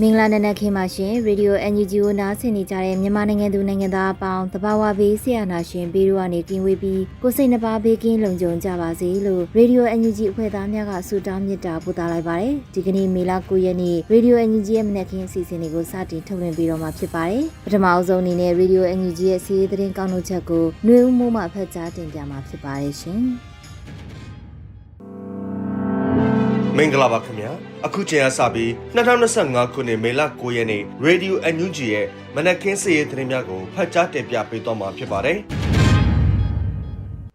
မင်္ဂလာနံနက်ခင်းပါရှင်ရေဒီယို NUG ကိုနားဆင်နေကြတဲ့မြန်မာနိုင်ငံသူနိုင်ငံသားအပေါင်းတဘာဝဘေးဆရာနာရှင်ဘေးတို့ကနေကင်းဝေးပြီးကိုယ်စိတ်နှပါဘေးကင်းလုံခြုံကြပါစေလို့ရေဒီယို NUG အဖွဲ့သားများကဆုတောင်းမေတ္တာပို့သလိုက်ပါတယ်ဒီကနေ့မေလ9ရက်နေ့ရေဒီယို NUG ရဲ့မနက်ခင်းအစီအစဉ်လေးကိုစတင်ထုတ်လွှင့်ပေးတော့မှာဖြစ်ပါတယ်ပထမအဆုံးအနေနဲ့ရေဒီယို NUG ရဲ့စီးရီးသတင်းကောက်နှုတ်ချက်ကိုနှွေဦးမိုးမှဖတ်ကြားတင်ပြမှာဖြစ်ပါတယ်ရှင် မင်္ဂလာပါခင်ဗျာအခုချိန်ကစပြီး2025ခုနှစ်မေလ9ရက်နေ့ Radio NUG ရဲ့မနက်ခင်းစည်ရေးသတင်းများကိုဖတ်ကြားတင်ပြပေးသွားမှာဖြစ်ပါတယ်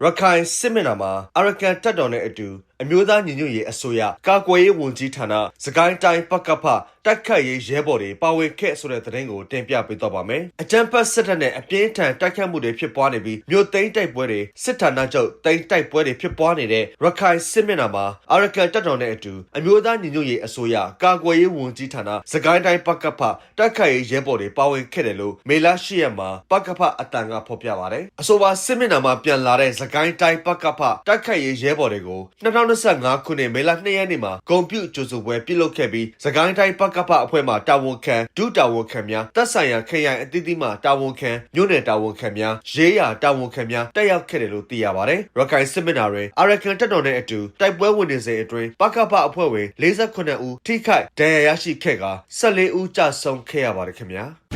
ရခိုင်စစ်မျက်နှာမှာအရကန်တပ်တော်နဲ့အတူ အမျိုးသားညီညွတ်ရေးအစိုးရကာကွယ်ရေးဝန်ကြီးဌာနစကိုင်းတိုင်းပကဖတိုက်ခတ်ရေးရဲဘော်တွေပါဝင်ခဲ့ဆိုတဲ့သတင်းကိုတင်ပြပေးတော့ပါမယ်။အကြံဖတ်စစ်တပ်နဲ့အပြင်းထန်တိုက်ခတ်မှုတွေဖြစ်ပွားနေပြီးမြို့သိမ်းတိုက်ပွဲတွေစစ်ဌာနချုပ်သိမ်းတိုက်ပွဲတွေဖြစ်ပွားနေတဲ့ရခိုင်စစ်မျက်နှာမှာအရကန်တပ်တော်နဲ့အတူအမျိုးသားညီညွတ်ရေးအစိုးရကာကွယ်ရေးဝန်ကြီးဌာနစကိုင်းတိုင်းပကဖတိုက်ခတ်ရေးရဲဘော်တွေပါဝင်ခဲ့တယ်လို့မေလာရှိရက်မှာပကဖအတန်ကဖော်ပြပါတယ်။အဆိုပါစစ်မျက်နှာမှာပြန်လာတဲ့စကိုင်းတိုင်းပကဖတိုက်ခတ်ရေးရဲဘော်တွေကို2025ခုနှစ်မေလ2ရက်နေ့မှာဂုံပြုတ်ကြိုဆိုပွဲပြုလုပ်ခဲ့ပြီးစကိုင်းတိုင်းပကဖအဖွဲ့မှတာဝန်ခံဒုတာဝန်ခံများတပ်ဆိုင်ရာခရိုင်အသီးသီးမှတာဝန်ခံမြို့နယ်တာဝန်ခံများရေးရာတာဝန်ခံများတက်ရောက်ခဲ့တယ်လို့သိရပါတယ်။ရခိုင်စစ်မျက်နှာတွင်အရကန်တပ်တော်နဲ့အတူတိုက်ပွဲဝင်နေစဉ်အတွင်းပကဖအဖွဲ့ဝင်48ဦးထိခိုက်ဒဏ်ရာရရှိခဲ့ကာ14ဦးကြဆုံးခဲ့ရပါတယ်ခင်ဗျာ။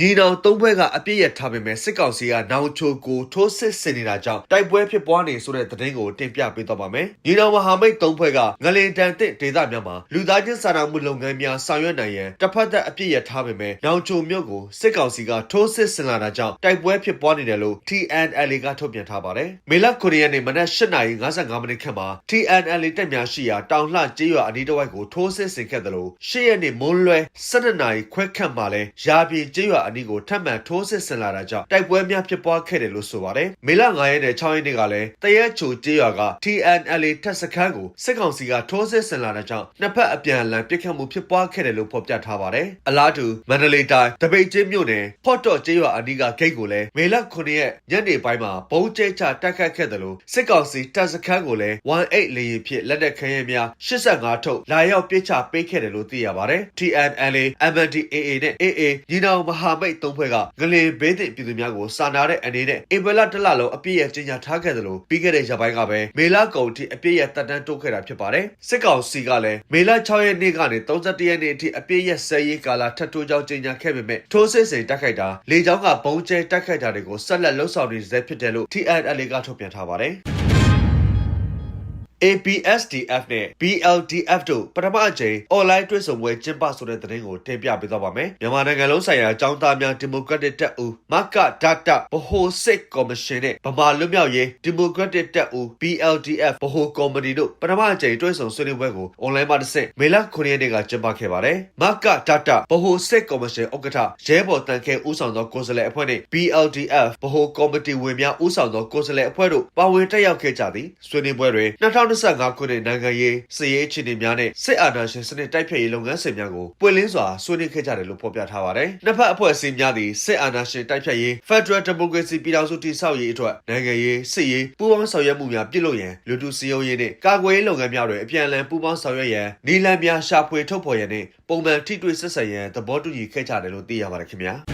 ညီနောင်သုံးဘွဲကအပြည့်ရထားပေမဲ့စစ်ကောင်စီကနောင်ချိုကိုထိုးစစ်ဆင်နေတာကြောင့်တိုက်ပွဲဖြစ်ပွားနေဆိုတဲ့သတင်းကိုတင်ပြပေးတော့ပါမယ်။ညီနောင်မဟာမိတ်သုံးဘွဲကငလင်တန်တဲ့ဒေသများမှာလူသားချင်းစာနာမှုလုပ်ငန်းများဆောင်ရွက်နိုင်ရန်တစ်ဖက်သက်အပြည့်ရထားပေမဲ့နောင်ချိုမြို့ကိုစစ်ကောင်စီကထိုးစစ်ဆင်လာတာကြောင့်တိုက်ပွဲဖြစ်ပွားနေတယ်လို့ TNLA ကထုတ်ပြန်ထားပါတယ်။မေလ9ရက်နေ့မနက်8:55မိနစ်ခန့်မှာ TNLA တပ်များရှိရာတောင်လှကျေးရွာအနီးတစ်ဝိုက်ကိုထိုးစစ်ဆင်ခဲ့တယ်လို့10ရက်နေ့မွန်းလွဲ12နာရီခွဲခန့်မှာလဲရာပြည်ကျေးရွာအနီးကိုထပ်မံထိုးစစ်ဆင်လာတာကြောင့်တိုက်ပွဲများဖြစ်ပွားခဲ့တယ်လို့ဆိုပါတယ်။မေလ9ရက်နဲ့6ရက်နေ့ကလည်းတရက်ချိုကျေးရွာက TNLA တပ်စခန်းကိုစစ်ကောင်စီကထိုးစစ်ဆင်လာတဲ့ကြောင့်နှစ်ဖက်အပြန်အလှန်ပစ်ခတ်မှုဖြစ်ပွားခဲ့တယ်လို့ဖော်ပြထားပါတယ်။အလားတူမန္တလေးတိုင်းတပိတ်ချင်းမြို့နယ်ဖော့တော့ကျေးရွာအနီးကဂိတ်ကိုလည်းမေလ9ရက်ညနေပိုင်းမှာဘုံကျဲချတိုက်ခတ်ခဲ့တယ်လို့စစ်ကောင်စီတပ်စခန်းကိုလည်း18လေယာဉ်ဖြင့်လက်နက်ခဲယမ်းများ85ထုတ်လာရောက်ပြစ်ချပေးခဲ့တယ်လို့သိရပါတယ်။ TNLA MNDAA နဲ့ AA ညီနောင်မဟာမိတ်သုံးဖွဲ့ကငလင်ဘေးသင့်ပြည်သူများကိုစာနာတဲ့အနေနဲ့အင်ဘလတစ်လလုံးအပြည့်ရကြီးညာထားခဲ့တယ်လို့ပြီးခဲ့တဲ့ရက်ပိုင်းကပဲမေလကုန်ထိအပြည့်ရတက်တန်းတိုးခဲ့တာဖြစ်ပါတယ်။စစ်ကောင်စီကလည်းမေလ6ရက်နေ့ကနေ31ရက်နေ့အထိအပြည့်ရဆယ်ရေးကာလထပ်တိုးကြောင်းကြီးညာခဲ့ပေမဲ့ထိုးစစ်စိန်တက်ခိုက်တာလေကြောင်းကဘုံကျဲတက်ခိုက်တာတွေကိုဆက်လက်လှုပ်ဆောင်နေစေဖြစ်တယ်လို့ TNLA ကထုတ်ပြန်ထားပါတယ်။ ABSDF နဲ့ BLDF တို့ပထမအကြိမ် online တွေ့ဆုံပွဲကျင်းပဆိုတဲ့သတင်းကိုတင်ပြပေးသွားပါမယ်။မြန်မာနိုင်ငံလုံးဆိုင်ရာအကြောင်းသားများဒီမိုကရက်တစ်တပ်ဦးမကဒတဗဟိုစစ်ကော်မရှင်နဲ့ဗမာလွတ်မြောက်ရေးဒီမိုကရက်တစ်တပ်ဦး BLDF ဗဟိုကော်မတီတို့ပထမအကြိမ်တွေ့ဆုံဆွေးနွေးပွဲကို online မှာတစ်ဆင့်မေလ9ရက်နေ့ကကျင်းပခဲ့ပါတယ်။မကဒတဗဟိုစစ်ကော်မရှင်ဥက္ကဋ္ဌရဲဘော်တန်ခဲဦးဆောင်သောကိုယ်စားလှယ်အဖွဲ့နဲ့ BLDF ဗဟိုကော်မတီဝင်များဦးဆောင်သောကိုယ်စားလှယ်အဖွဲ့တို့ပါဝင်တက်ရောက်ခဲ့ကြသည်ဆွေးနွေးပွဲတွင်2025ခုနှစ်နိုင်ငံရေးစစ်ရေးအခြေအနေများနဲ့စစ်အာဏာရှင်စနစ်တိုက်ဖျက်ရေးလုပ်ငန်းစဉ်များကိုပွင့်လင်းစွာဆွေးနွေးခဲ့ကြတယ်လို့ဖော်ပြထားပါတယ်။နှစ်ဖက်အဖွဲ့အစည်းများသည်စစ်အာဏာရှင်တိုက်ဖျက်ရေး Federal Democracy ပြည်ထောင်စုတည်ဆောက်ရေးအတွက်နိုင်ငံရေးစစ်ရေးပူးပေါင်းဆောင်ရွက်မှုများပြုလုပ်ရန်လူထုစည်းရုံးရေးနှင့်ကာကွယ်ရေးလုပ်ငန်းများတွင်အပြန်အလှန်ပူးပေါင်းဆောင်ရွက်ရန်နည်းလမ်းများရှာဖွေထုတ်ဖော်ရန်နှင့်ပုံမှန်ထိတွေ့ဆက်ဆံရန်သဘောတူညီခဲ့ကြတယ်လို့သိရပါတယ်ခင်ဗျာ။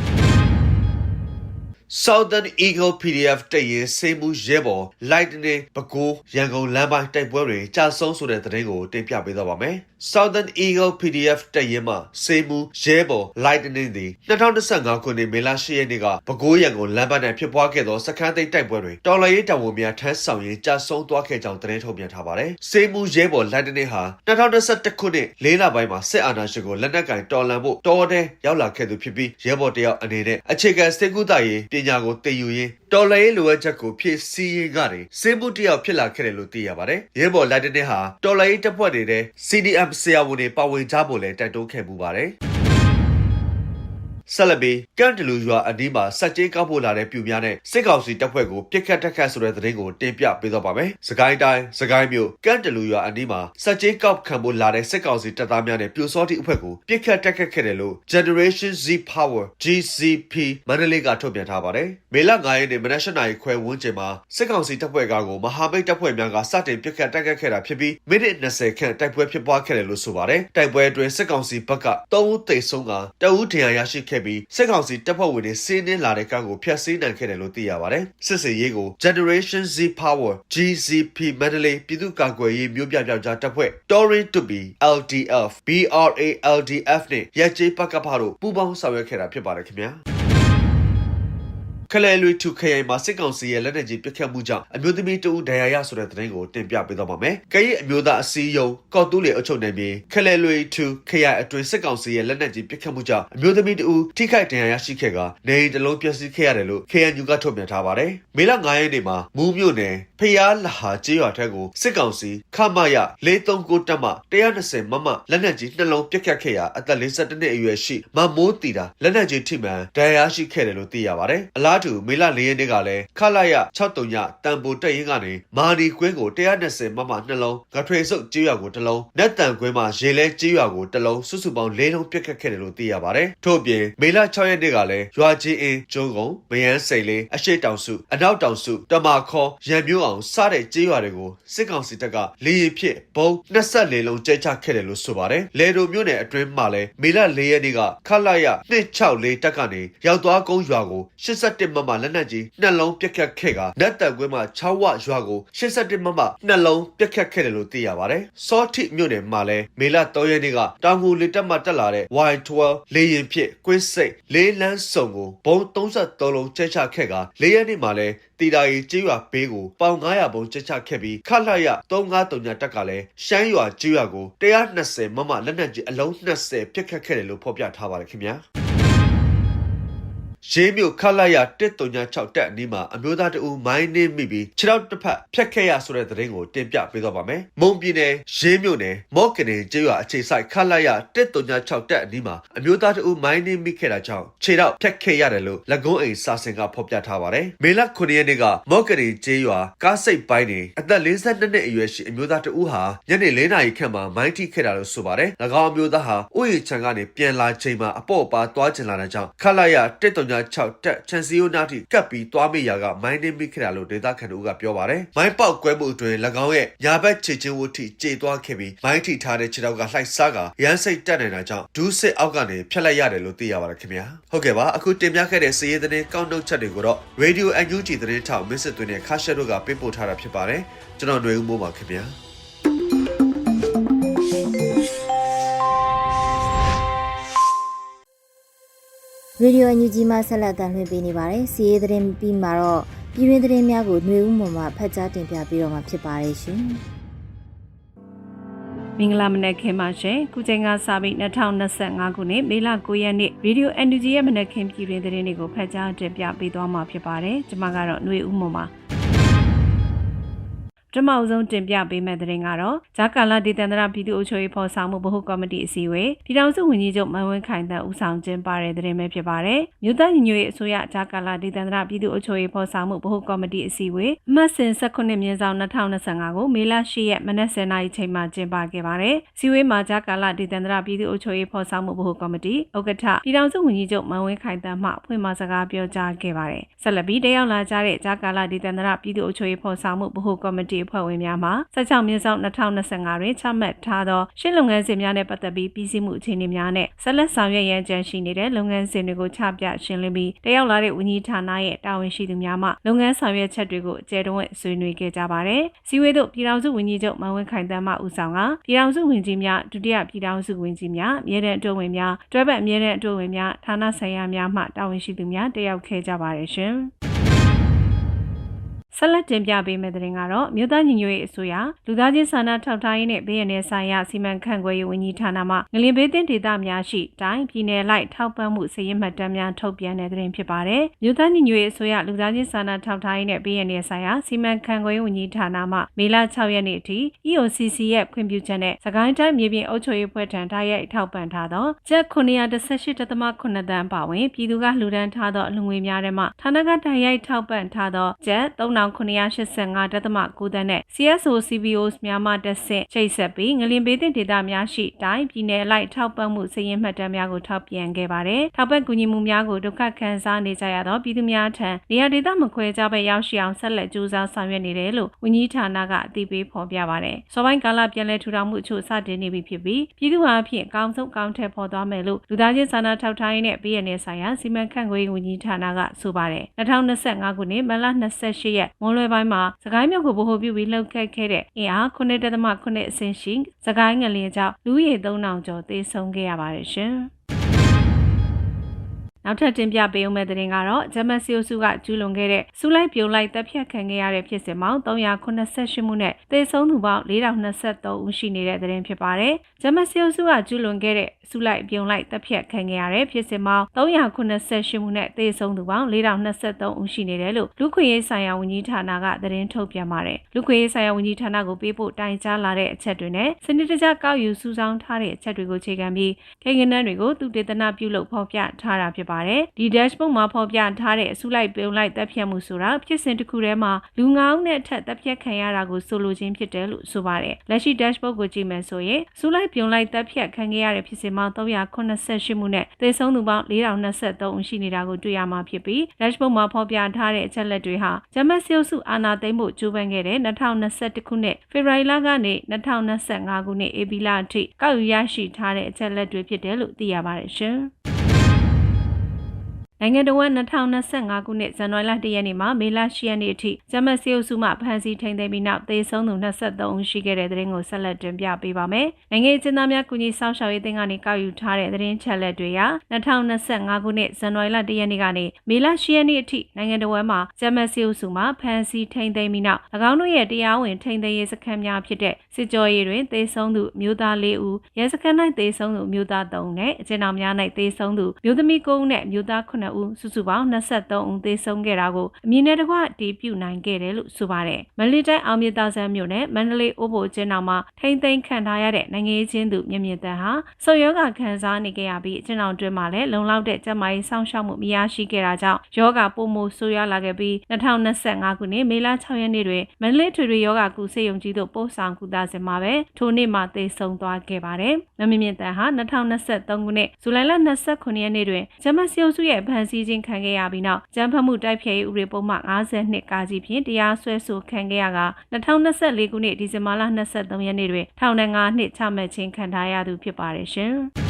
Southern Eagle PDF တပ်ရင်းစေမှုရဲဘော် Lightning ပဲခူးရန်ကုန်လမ်းပိုင်းတိုက်ပွဲတွေကြာဆုံးဆိုတဲ့သတင်းကိုတင်ပြပေးသွားပါမယ်။ Southern Eagle PDF တပ်ရင်းမှစေမှုရဲဘော် Lightning သည်2015ခုနှစ်မေလ10ရက်နေ့ကပဲခူးရန်ကုန်လမ်းပိုင်း၌ဖြစ်ပွားခဲ့သောစခန်းသိမ်းတိုက်ပွဲတွင်တော်လှန်ရေးတာဝန်များထမ်းဆောင်ရင်းကြာဆုံးသွားခဲ့ကြောင်းသတင်းထုတ်ပြန်ထားပါတယ်။စေမှုရဲဘော် Lightning ဟာ2021ခုနှစ်၄လပိုင်းမှာစစ်အာဏာရှင်ကိုလက်နက်ကင်တော်လှန်ဖို့တော်တဲ့ရောက်လာခဲ့သူဖြစ်ပြီးရဲဘော်တယောက်အနေနဲ့အခြေခံစိတ်ကူးတာရေးပညာကိုသင်ယူရင်း တော်လှန်ရေးလိုအပ်ချက်ကိုဖြည့်ဆည်းရေးကနေစေမှုတယောက်ဖြစ်လာခဲ့တယ်လို့သိရပါတယ်။ရဲဘော် Lightning ဟာတော်လှန်ရေးတပ်ဖွဲ့တွေထဲ CDM ဆရာဝန်တွေပါဝင်ကြဖို့လည်းတိုက်တွန်းခဲ့မှုပါတယ်။ ဆက်လက်ပြီးကန်တလူရွာအနီးမှာစက်ကြေးကောက်ဖို့လာတဲ့ပြူများနဲ့စစ်ကောင်စီတပ်ဖွဲ့ကိုပြစ်ခတ်တက်ခတ်ဆိုတဲ့သတင်းကိုတင်ပြပေးသွားပါမယ်။စကိုင်းတိုင်းစကိုင်းမြို့ကန်တလူရွာအနီးမှာစက်ကြေးကောက်ခံဖို့လာတဲ့စစ်ကောင်စီတပ်သားများနဲ့ပြူစောတိအဖွဲ့ကိုပြစ်ခတ်တက်ခတ်ခဲ့တယ်လို့ Generation Z Power GCP မန္တလေးကထုတ်ပြန်ထားပါတယ်။မေလ9ရက်နေ့မနက်၈နာရီခွဲဝန်းကျင်မှာစစ်ကောင်စီတပ်ဖွဲ့ကားကိုမဟာမိတ်တပ်ဖွဲ့များကစတင်ပြစ်ခတ်တက်ခတ်ခဲ့တာဖြစ်ပြီးမိနစ်20ခန့်တိုက်ပွဲဖြစ်ပွားခဲ့တယ်လို့ဆိုပါတယ်။တိုက်ပွဲအတွင်းစစ်ကောင်စီဘက်က3ဦးသေဆုံးကတအူးဒဏ်ရာရရှိခဲ့ပြီးစစ်ကောင်စီတပ်ဖွဲ့ဝင်တွေစီးနင်းလာတဲ့ကားကိုဖျက်ဆီးနိုင်ခဲ့တယ်လို့သိရပါတယ်။စစ်စေးရေးကို Generation Z Power GCP မန္တလေးပြည်သူ့ကာကွယ်ရေးမျိုးပြပြောက်ကြားတပ်ဖွဲ့ Torin to be LDF BRA LDF နဲ့ရက်ကျေးပကဖတို့ပူးပေါင်းဆောင်ရွက်ခဲ့တာဖြစ်ပါတယ်ခင်ဗျာ။ ခလဲလွေထုခရိုင်မှာစစ်ကောင်စီရဲ့လက်နက်ကြီးပစ်ခတ်မှုကြောင့်အမျိုးသမီးတဦးဒဏ်ရာရဆိုတဲ့သတင်းကိုတင်ပြပေးသွားပါမယ်။ကရဲ့အမျိုးသားအစည်းအရုံးကော့တူးလေအုပ်ချုပ်နယ်မြေခလဲလွေထုခရိုင်အတွင်းစစ်ကောင်စီရဲ့လက်နက်ကြီးပစ်ခတ်မှုကြောင့်အမျိုးသမီးတဦးထိခိုက်ဒဏ်ရာရရှိခဲ့ကနေအိမ်တစ်လုံးပျက်စီးခဲ့ရတယ်လို့ KNU ကထုတ်ပြန်ထားပါတယ်။မေလ9ရက်နေ့မှာမူးမြို့နယ်ဖျားလဟာကျေးရွာထက်ကိုစစ်ကောင်စီခမရ439တပ်မှ120မမလက်နက်ကြီးနှလုံးပစ်ခတ်ခဲ့ရာအသက်52နှစ်အရွယ်ရှိမမိုးတီတာလက်နက်ကြီးထိမှန်ဒဏ်ရာရှိခဲ့တယ်လို့သိရပါတယ်။အလားတူမေလ4ရက်နေ့ကလည်းခလာရ63ညတန်ပိုတက်ရင်ကနေမာဒီကွင်းကို120မမနှလုံးဂထွေစုပ်ကျေးရွာကိုတစ်လုံးနက်တန်ကွင်းမှာရေလဲကျေးရွာကိုတစ်လုံးစုစုပေါင်း၄လုံးပစ်ခတ်ခဲ့တယ်လို့သိရပါတယ်။ထို့ပြင်မေလ6ရက်နေ့ကလည်းရွာချင်းအင်းကျုံကုန်းမယန်းစိန်လေးအရှိတောင်စုအနောက်တောင်စုတမာခေါ်ရံမျိုးအောင်စတဲ့ကျေးရွာတွေကိုစစ်ကောင်စီတပ်ကလေရင်ဖြစ်ဘုံ24လုံးကျဲချခဲ့တယ်လို့ဆိုပါတယ်။လေဒိုမြို့နယ်အတွင်းမှာလည်းမေလ4ရက်နေ့ကခလာရ264တပ်ကနေရောက်သွားကုန်းရွာကို81မမလက်နက်ကြီးနှလုံးပြက်ခတ်ခဲ့ကနတ်တန်ကွင်းမှာ6ဝရွာကို81မမနှလုံးပြက်ခတ်ခဲ့တယ်လို့သိရပါတယ်။စောထိမြို့နယ်မှာလည်းမေလ3ရက်နေ့ကတောင်ငူလေတက်မှတက်လာတဲ့ Y12 လေရင်ဖြစ်ကွင်းစိတ်လေးလန်းစုံကိုဘုံ33လုံးကျဲချခဲ့က၄ရက်နေ့မှာလည်းတီတာရီကျေးရွာဘေးကိုပေါင်900ဘုံကျချခဲ့ပြီးခလှရ353ညတက်ကလည်းရှမ်းရွာကျေးရွာကို120မမလက်နက်ကြီးအလုံး20ပြစ်ခတ်ခဲ့တယ်လို့ဖော်ပြထားပါတယ်ခင်ဗျာ ရေးမြို့ခလာရ136တက်အနီးမှာအမျိုးသားတအူမိုင်းနှင်းမိပြီးခြေထောက်တစ်ဖက်ဖြတ်ခဲ့ရဆိုတဲ့သတင်းကိုတင်ပြပေးသွားပါမယ်။မုံပြည်နယ်ရေးမြို့နယ်မော့ကနေကျေးရွာအခြေစိုက်ခလာရ136တက်အနီးမှာအမျိုးသားတအူမိုင်းနှင်းမိခဲ့တာကြောင့်ခြေထောက်ဖြတ်ခဲ့ရတယ်လို့၎င်းအိမ်စာစင်ကဖော်ပြထားပါတယ်။မေလ9ရက်နေ့ကမော့ကနေကျေးရွာကားစိတ်ပိုင်းနေအသက်52နှစ်အရွယ်ရှိအမျိုးသားတအူဟာညနေ4နာရီခန့်မှာမိုင်းထိခဲ့တာလို့ဆိုပါတယ်။၎င်းအမျိုးသားဟာဥယျာဉ်ခြံကနေပြန်လာချိန်မှာအပေါ့ပါသွားကျင်လာတဲ့ကြောင့်ခလာရ136တက်ချန်စီယိုနာတီကပ်ပြီးသွားမိရာကမိုင်းနှင်းမိခဲ့တာလို့ဒေသခံတို့ကပြောပါတယ်။မိုင်းပေါက်ကွဲမှုအတွင်း၎င်းရဲ့ညာဘက်ခြေချင်းဝတ်ထိကျေသွားခဲ့ပြီးမိုင်းထိထားတဲ့ခြေထောက်ကလှိုက်စားကရမ်းစိတ်တက်နေတာကြောင့်ဒူးစစ်အောက်ကနေဖျက်လိုက်ရတယ်လို့သိရပါတယ်ခင်ဗျာ။ဟုတ်ကဲ့ပါအခုတင်ပြခဲ့တဲ့စည်ရည်သတင်းကောက်နှုတ်ချက်တွေကိုတော့ Radio NUG သတင်းထောက်မစ်စစ်သွင်းတဲ့ခါရှက်တို့ကပေးပို့ထားတာဖြစ်ပါတယ်။ကျွန်တော်ຫນွေဦးမိုးပါခင်ဗျာ။ ရေဒီယိုအန်ယူဂျီမှဆက်လက်တင်ပြနေပါတယ်။စီးရေးသတင်းပြီးမှာတော့ပြည်တွင်းသတင်းများကိုနှွေဦးမှမှဖတ်ကြားတင်ပြပြီးတော့မှာဖြစ်ပါတယ်ရှင်။မင်္ဂလာမနက်ခင်းပါရှင်။ခုချိန်ကစပြီး2025ခုနှစ်မေလ9ရက်နေ့ရေဒီယို NUG ရဲ့မနက်ခင်းပြည်တွင်သတင်းတွေကိုဖတ်ကြားတင်ပြပေးသွားမှာဖြစ်ပါတယ်။ကျွန်မကတော့နှွေဦးမှမှ ပါ။ပထမဆုံးတင်ပြပေးမယ့်သတင်းကတော့ဂျာကာလာဒေသန္တရပြည်သူ့အုပ်ချုပ်ရေးဖော်ဆောင်မှုဗဟိုကော်မတီအစည်းအဝေးပြည်ထောင်စုဝန်ကြီးချုပ်မန်ဝင်းခိုင်တန်းဦးဆောင်ကျင်းပတဲ့သတင်းပဲဖြစ်ပါတယ်။မြို့သားညီညွတ်ရေးအစိုးရဂျာကာလာဒေသန္တရပြည်သူ့အုပ်ချုပ်ရေးဖော်ဆောင်မှုဗဟိုကော်မတီအစည်းအဝေးအမှတ်စဉ်19မြင်းဆောင်2025ကိုမေလ10ရက်မနက်10:00နာရီချိန်မှာကျင်းပခဲ့ပါတယ်။စည်းဝေးမှာဂျာကာလာဒေသန္တရပြည်သူ့အုပ်ချုပ်ရေးဖော်ဆောင်မှုဗဟိုကော်မတီဥက္ကဋ္ဌပြည်ထောင်စုဝန်ကြီးချုပ်မန်ဝင်းခိုင်တန်းမှဖွင့်မစကားပြောကြားခဲ့ပါတယ်။ဆက်လက်ပြီးတက်ရောက်လာကြတဲ့ဂျာကာလာဒေသန္တရပြည်သူ့အုပ်ချုပ်ရေးဖော်ဆောင်မှုဗဟိုကော်မတီရေးဖွဲ့ဝင်များမှ16မြင်းဆောင်2025တွင်ချမှတ်ထားသောရှင်းလုပ်ငန်းစဉ်များနဲ့ပတ်သက်ပြီးပြည်စည်းမှုအခြေအနေများနဲ့ဆက်လက်ဆောင်ရွက်ရန်ကြံရှိနေတဲ့လုပ်ငန်းစဉ်တွေကိုချပြရှင်းလင်းပြီးတက်ရောက်လာတဲ့ဝန်ကြီးဌာနရဲ့တာဝန်ရှိသူများမှလုပ်ငန်းဆောင်ရွက်ချက်တွေကိုအကြံတော်ဝင်ဆွေးနွေးခဲ့ကြပါတယ်။စီဝေးတို့ပြည်ထောင်စုဝန်ကြီးချုပ်မန်ဝင်းခိုင်တန်းမှဦးဆောင်ကပြည်ထောင်စုဝန်ကြီးများဒုတိယပြည်ထောင်စုဝန်ကြီးများအမြဲတမ်းအတွင်းဝင်များတွဲဘက်အမြဲတမ်းအတွင်းဝင်များဌာနဆိုင်ရာများမှတာဝန်ရှိသူများတက်ရောက်ခဲ့ကြပါတယ်ရှင်။ ဆက်လက်တင်ပြပေးမယ့်တဲ့တင်ကတော့မြို့သားညီညွတ်ရေးအစိုးရလူသားချင်းစာနာထောက်ထားရေးနဲ့ဘေးရန်နယ်ဆိုင်ရာစီမံခန့်ခွဲရေးဝန်ကြီးဌာနမှငလင်ဘေးသင့်ဒေသများရှိတိုင်းပြည်နယ်လိုက်ထောက်ပံ့မှုစည်ရင်းမှတ်တမ်းများထုတ်ပြန်တဲ့တဲ့တင်ဖြစ်ပါတယ်။မြို့သားညီညွတ်ရေးအစိုးရလူသားချင်းစာနာထောက်ထားရေးနဲ့ဘေးရန်နယ်ဆိုင်ရာစီမံခန့်ခွဲရေးဝန်ကြီးဌာနမှမေလ6ရက်နေ့အထိ EOCC ရဲ့ခွင့်ပြုချက်နဲ့စကိုင်းတိုင်းမြေပြင်အုပ်ချုပ်ရေးဖွဲ့ထံထားရိုက်ထောက်ပံ့ထားသောကျပ်918.8တန်းပါဝင်ပြည်သူကလှူဒန်းထားသောအလှငွေများထဲမှဌာနကတိုက်ရိုက်ထောက်ပံ့ထားသောကျပ်3985.9တန်းနဲ့ CSO CBOs များမှတက်ဆင့်ချိတ်ဆက်ပြီးငလင်ဘေးသင့်ဒေသများရှိတိုင်းပြည်နယ်လိုက်ထောက်ပံ့မှုစည်ရင်းမှတ်တမ်းများကိုထောက်ပြန်ခဲ့ပါတယ်။ထောက်ပံ့ကူညီမှုများကိုဒုက္ခခံစားနေကြရသောပြည်သူများထံနေရာဒေသမခွဲကြဘက်ရောက်ရှိအောင်ဆက်လက်ကြိုးစားဆောင်ရွက်နေတယ်လို့ဝန်ကြီးဌာနကအသိပေးဖော်ပြပါတယ်။စောပိုင်းကာလပြန်လည်ထူထောင်မှုအချို့စတင်နေပြီဖြစ်ပြီးပြည်သူ့အားဖြင့်အကောင်းဆုံးကောင်းထက်ဖော်သွားမယ်လို့လူသားချင်းစာနာထောက်ထားရေးနဲ့ပြည်ရနယ်ဆိုင်ရာစီမံခန့်ခွဲရေးဝန်ကြီးဌာနကဆိုပါတယ်။2025ခုနှစ်မတ်လ28ရက်မွန်းလွဲပိုင်းမှာစကိုင်းမြို့ကိုဗဟိုပြုပြီးလှုပ်ခတ်ခဲ့တဲ့အင်အား9.8အဆင့်ရှိစကိုင်းငလျင်ကြောင့်လူဦးရေ3000ကျော်သေဆုံးခဲ့ရပါတယ်ရှင်။ နောက်ထပ်တင်ပြပေးဦးမယ့်သတင်းကတော့ဂျမတ်စီယိုစုကကျူးလွန်ခဲ့တဲ့စူးလိုက်ပြုံလိုက်တပ်ဖြတ်ခံခဲ့ရတဲ့ဖြစ်စဉ်ပေါင်း388မှုနဲ့သေဆုံးသူပေါင်း4023ဦးရှိနေတဲ့သတင်းဖြစ်ပါတယ်။ဂျမတ်စီယိုစုကကျူးလွန်ခဲ့တဲ့စူးလိုက်ပြုံလိုက်တပ်ဖြတ်ခံခဲ့ရတဲ့ဖြစ်စဉ်ပေါင်း388မှုနဲ့သေဆုံးသူပေါင်း4023ဦးရှိနေတယ်လို့လူခွေရေးဆိုင်ရာဝန်ကြီးဌာနကသတင်းထုတ်ပြန်ပါတယ်။လူခွေရေးဆိုင်ရာဝန်ကြီးဌာနကိုပေးပို့တိုင်ကြားလာတဲ့အချက်တွေနဲ့စနစ်တကျကောက်ယူစုဆောင်းထားတဲ့အချက်တွေကိုခြေခံပြီးခေငနန်းတွေကိုသူတေသနာပြုလုပ်ဖော်ပြထားတာဖြစ်ပါတယ်။ဒီ dashboard မှာဖော်ပြထားတဲ့အစုလိုက်ပြုံလိုက်တပ်ဖြတ်မှုဆိုတာဖြစ်စဉ်တစ်ခုထဲမှာလူငောင်းနဲ့အထက်တပ်ဖြတ်ခံရတာကိုဆိုလိုခြင်းဖြစ်တယ်လို့ဆိုပါတယ်။လက်ရှိ dashboard ကိုကြည့်မယ်ဆိုရင်စုလိုက်ပြုံလိုက်တပ်ဖြတ်ခံခဲ့ရတဲ့ဖြစ်စဉ်ပေါင်း388မှုနဲ့သေဆုံးသူပေါင်း4023ဦးရှိနေတာကိုတွေ့ရမှာဖြစ်ပြီး dashboard မှာဖော်ပြထားတဲ့အချက်လက်တွေဟာဂျမတ်ဆီယုစုအာနာသိမ့်မှုကြိုးပမ်းခဲ့တဲ့2021ခုနှစ်ဖေဖော်ဝါရီလကနေ2025ခုနှစ်ဧပြီလအထိကောက်ယူရရှိထားတဲ့အချက်လက်တွေဖြစ်တယ်လို့သိရပါတယ်ရှင်။ နိုင်ငံတော်ဝန်2025ခုနှစ်ဇန်နဝါရီလ1ရက်နေ့မှာမေလ10ရက်နေ့အထိဂျမတ်စီအုပ်စုမှဖမ်းဆီးထိန်းသိမ်းပြီးနောက်သေဆုံးသူ23ဦးရှိခဲ့တဲ့တဲ့ရင်ကိုဆက်လက်တင်ပြပေးပါမယ်။နိုင်ငံကျင်းသားများကုညီဆောင်ရှောက်ရေးအသင်းကနေကောက်ယူထားတဲ့သတင်းချက်လက်တွေအရ2025ခုနှစ်ဇန်နဝါရီလ1ရက်နေ့ကနေမေလ10ရက်နေ့အထိနိုင်ငံတော်ဝန်မှာဂျမတ်စီအုပ်စုမှဖမ်းဆီးထိန်းသိမ်းပြီးနောက်၎င်းတို့ရဲ့တရားဝင်ထိန်းသိမ်းရေးစခန်းများဖြစ်တဲ့စစ်ကြောရေးတွင်သေဆုံးသူမျိုးသား၄ဦးရဲစခန်း၌သေဆုံးသူမျိုးသား3ဦးနဲ့အကျဉ်းတော်များ၌သေဆုံးသူမျိုးသမီး9ဦးနဲ့မျိုးသား9ဦးစုစုပေါင်း23ဦးသေဆုံးခဲ့တာကိုအမည်နဲ့တကွတည်ပြုနိုင်ခဲ့တယ်လို့ဆိုပါတယ်။မန္တလေးတိုင်းအောင်မြင့်သားဆန်းမြို့နယ်မန္တလေးအိုးဘိုကျင်းတော်မှာထိမ့်သိမ်းခံထားရတဲ့နိုင်ငံရေးချင်းသူမြင့်မြင့်တန်းဟာဆုတ်ယောဂခံစားနေခဲ့ရပြီးအကျဉ်းတော်တွင်မှာလည်းလုံလောက်တဲ့ကျန်းမာရေးစောင့်ရှောက်မှုမရရှိခဲ့တာကြောင့်ယောဂပုံမှုဆိုးရွားလာခဲ့ပြီး2025ခုနှစ်မေလ6ရက်နေ့တွင်မန္တလေးထွေထွေယောဂကုစေယုံကြီးတို့ပို့ဆောင်ကုသစဉ်မှာပဲထိုနေ့မှသေဆုံးသွားခဲ့ပါတယ်။မမြင့်မြင့်တန်းဟာ2023ခုနှစ်ဇူလိုင်လ29ရက်နေ့တွင်ဂျမတ်စီယုံစုရဲ့ဗန်စီချင်းခံခဲ့ရပြီးနောက်ကျန်းဖတ်မှုတိုက်ဖျက်ရေးဥပဒေပုံမှန်52ကာကြီးဖြင့်တရားစွဲဆိုခံခဲ့ရက2024ခုနှစ်ဒီဇင်ဘာလ23ရက်နေ့တွင်ထောင်ဒဏ်9နှစ်ချမှတ်ခြင်းခံထားရသူဖြစ်ပါတယ်ရှင်။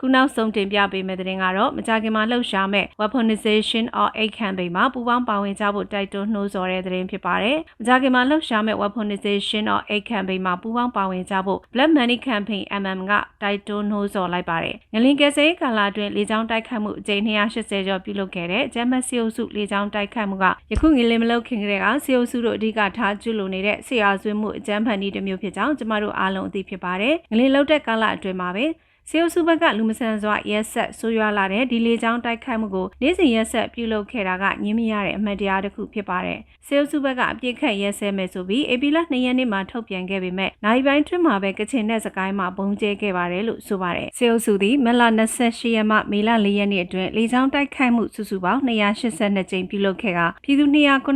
ခုနောက်ဆုံးတင်ပြပေးမယ့်သတင်းကတော့မကြခင်မှာလှုပ်ရှားမဲ့ weaponization or aid campaign မှာပူးပေါင်းပါဝင်ကြဖို့တိုက်တွန်းနှိုးဆော်တဲ့သတင်းဖြစ်ပါတယ်။မကြခင်မှာလှုပ်ရှားမဲ့ weaponization or aid campaign မှာပူးပေါင်းပါဝင်ကြဖို့ Black Money Campaign MM ကတိုက်တွန်းနှိုးဆော်လိုက်ပါတယ်။ငလင်ကယ်ဆယ်ကာလအတွင်းလေကြောင်းတိုက်ခတ်မှုအကြိမ်280ကျော်ပြုလုပ်ခဲ့တဲ့ဂျမတ်စီအုပ်စုလေကြောင်းတိုက်ခတ်မှုကယခုငလင်မလုပ်ခင်ကတည်းကစီအုပ်စုတို့အဓိကထားကျူးလွန်နေတဲ့ဆရာဆွေးမှုအကြမ်းဖန်နည်းတစ်မျိုးဖြစ်ကြောင်းကျမတို့အားလုံးအသိဖြစ်ပါတယ်။ငလင်လောက်တဲ့ကာလအတွင်းမှာပဲ စေအုပ်စုဘက်ကလူမဆန်စွာရက်ဆက်ဆိုးရွားလာတဲ့ဒီလေကြောင်းတိုက်ခိုက်မှုကိုနေ့စဉ်ရက်ဆက်ပြုလုပ်ခဲ့တာကညင်းမရတဲ့အမှန်တရားတစ်ခုဖြစ်ပါတယ်။စေအုပ်စုဘက်ကအပြစ်ခတ်ရက်စဲမယ်ဆိုပြီးအေပီလာ2ရက်နေ့မှာထုတ်ပြန်ခဲ့ပေမဲ့နိုင်ပိုင်းတွင်မှာပဲကချင်နဲ့စကိုင်းမှာဘုံကျဲခဲ့ပါတယ်လို့ဆိုပါတယ်။စေအုပ်စုသည်မလ28ရက်မှမေလ4ရက်နေ့အတွင်းလေကြောင်းတိုက်ခိုက်မှုစုစုပေါင်း282ကြိမ်ပြုလုပ်ခဲ့ကပြည်သူ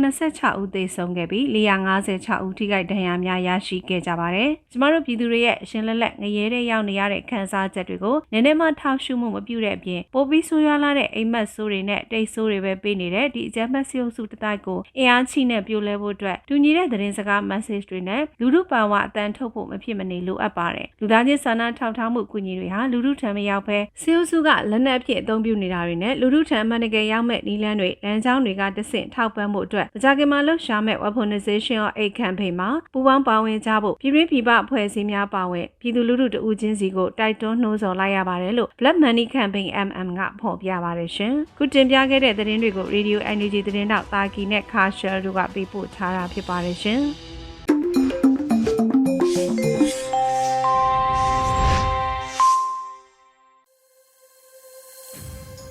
296ဦးသေဆုံးခဲ့ပြီး456ဦးထိခိုက်ဒဏ်ရာများရရှိခဲ့ကြပါတယ်။ကျမတို့ပြည်သူတွေရဲ့အရှင်လက်လက်ငရဲတဲ့ရောက်နေရတဲ့ခံစားချက်တွေကိုနည်းနည်းမှထောက်ရှုမှုမပြုတဲ့အပြင်ပိုပြီးဆိုးရွားလာတဲ့အိမ်မက်ဆိုးတွေနဲ့တိတ်ဆိုးတွေပဲပေးနေတဲ့ဒီအကြမ်းဖက်စီအုပ်စုတစ်တိုက်ကိုအင်အားချိနဲ့ပြိုလဲဖို့အတွက်တူညီတဲ့သတင်းစကား message တွေနဲ့လူမှုပါဝါအတန်ထုတ်ဖို့မဖြစ်မနေလိုအပ်ပါတယ်လူသားချင်းစာနာထောက်ထားမှုအကူအညီတွေဟာလူမှုထံမရောက်ဘဲစီအုပ်စုကလက်နက်အဖြစ်အသုံးပြုနေတာတွေနဲ့လူမှုထံအမှန်တကယ်ရောက်မဲ့နည်းလမ်းတွေလမ်းကြောင်းတွေကတဆင့်ထောက်ပံ့မှုအတွက်မကြခင်မှာလှုပ်ရှားမဲ့ weaponization of aid campaign မှာပူးပေါင်းပါဝင်ကြဖို့ပြည်တွင်းပြည်ပအဖွဲ့အစည်းများပါဝင်ပြည်သူလူထုတဦးချင်းစီကိုတိုက်တွန်းနှိုးဆော်လိုက်ရပါတယ်လို့ Black Money Campaign MM ကဖော်ပြပါတယ်ရှင်။ခုတင်ပြခဲ့တဲ့သတင်းတွေကို Radio Energy သတင်းတောက်တာကီနဲ့ Carshell တို့ကပေးပို့ထားတာဖြစ်ပါတယ်ရှင်။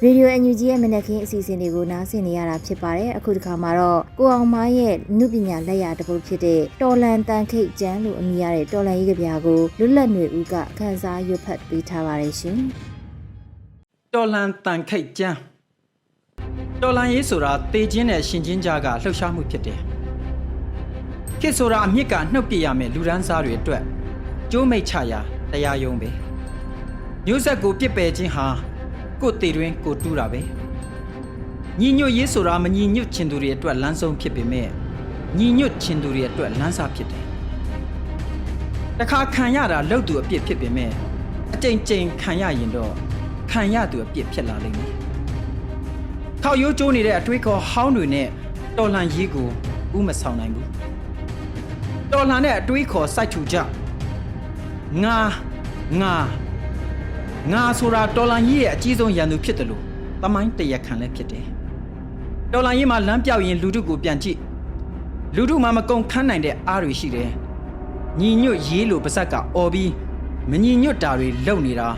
Radio NUG ရဲ့မနက်ခင်းအစီအစဉ်တွေကိုနားဆင်နေရတာဖြစ်ပါတယ်အခုဒီခါမှာတော့ကိုအောင်မားရဲ့နုပညာလက်ရာတစ်ပုဒ်ဖြစ်တဲ့တော်လန်တန်ခိတ်ကျန်းလို့အမည်ရတဲ့တော်လန်ရေးကဗျာကိုလွတ်လပ်ຫນွေဦးကခန်းစားရွတ်ဖတ်ပေးထားပါတယ်ရှင်တော်လန်တန်ခိတ်ကျန်းတော်လန်ရေးဆိုတာတေခြင်းနဲ့ရှင်ချင်းကြားကလှုပ်ရှားမှုဖြစ်တယ်ခေတ်ဆိုတာအမြစ်ကနှုတ်ပြရမယ်လူဒန်းစားတွေအတွက်ကျိုးမိတ်ချရာတရားယုံပဲမျိုးဆက်ကိုပြစ်ပယ်ခြင်းဟာ ကိုယ်တည်တွင်ကိုတူးတာပဲညီညွတ်ရေးဆိုတာမညီညွတ်ချင်သူတွေအတွက်လမ်းဆုံးဖြစ်ပေမဲ့ညီညွတ်ချင်သူတွေအတွက်လမ်းစာဖြစ်တယ်တခါခံရတာလှုပ်သူအပြစ်ဖြစ်ပေမဲ့အကြိမ်ကြိမ်ခံရရင်တော့ခံရသူအပြစ်ဖြစ်လာလိမ့်မယ်။ထောက်ရိုးကျိုးနေတဲ့အတွေးခေါ်ဟောင်းတွေနဲ့တော်လှန်ရေးကိုဥမဆောင်နိုင်ဘူး။တော်လှန်တဲ့အတွေးခေါ်စိုက်ထူကြ။ငါငါ ငါဆိုတာတော်လှန်ရေးရဲ့အကြီးဆုံးရန်သူဖြစ်တယ်လို့တမိုင်းတရခံလည်းဖြစ်တယ်။တော်လှန်ရေးမှာလမ်းပြောက်ရင်လူထုကိုပြန်ကြည့်။လူထုမှာမကုံခန်းနိုင်တဲ့အားတွေရှိတယ်။ညီညွတ်ရေးလို့ပါဇက်ကအော်ပြီးမညီညွတ်တာတွေလုပ်နေတာ